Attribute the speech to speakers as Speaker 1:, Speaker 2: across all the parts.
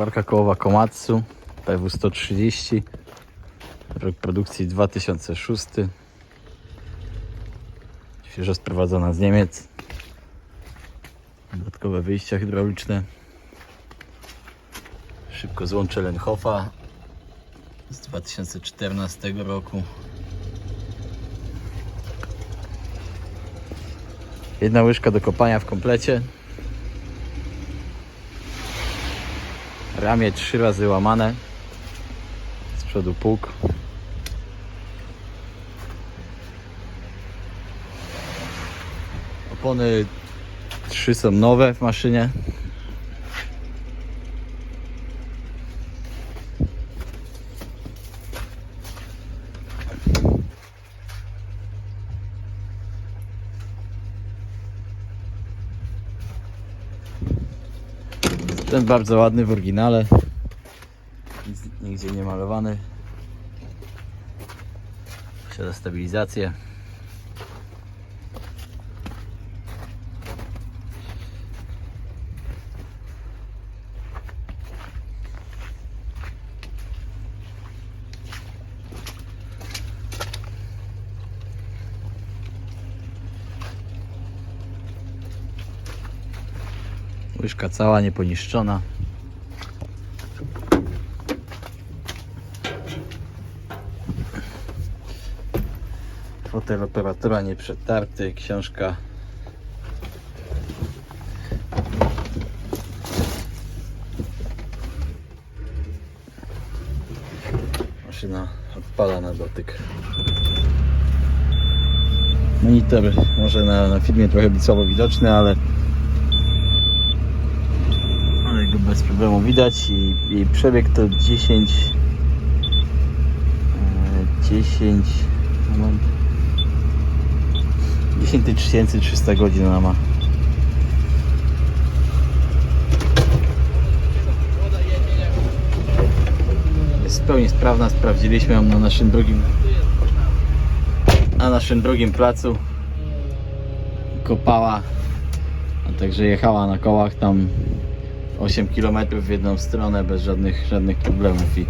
Speaker 1: Koparka kołowa Komatsu PW130 Rok produkcji 2006 Świeżo sprowadzona z Niemiec. Dodatkowe wyjścia hydrauliczne. Szybko złącze Lenhofa z 2014 roku. Jedna łyżka do kopania w komplecie Ramię trzy razy łamane. Z przodu pług. Opony trzy są nowe w maszynie. Ten bardzo ładny w oryginale. Nigdzie nie malowany. Posiada stabilizację. Łyżka cała, nieponiszczona. Fotel operatora nieprzetarty, książka Maszyna odpala na dotyk. Monitor może na, na filmie trochę słabo widoczny, ale go bez problemu widać i jej przebieg to 10 e, 10 moment 10 300 godzin ona ma. Jest w pełni sprawna, sprawdziliśmy ją na naszym drugim na naszym drugim placu. Kopała a także jechała na kołach tam 8 km w jedną stronę bez żadnych, żadnych problemów i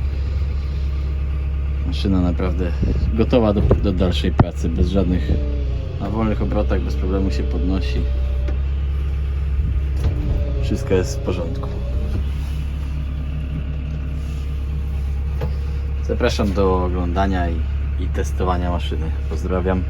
Speaker 1: maszyna naprawdę gotowa do, do dalszej pracy bez żadnych na wolnych obrotach bez problemu się podnosi. Wszystko jest w porządku. Zapraszam do oglądania i, i testowania maszyny. Pozdrawiam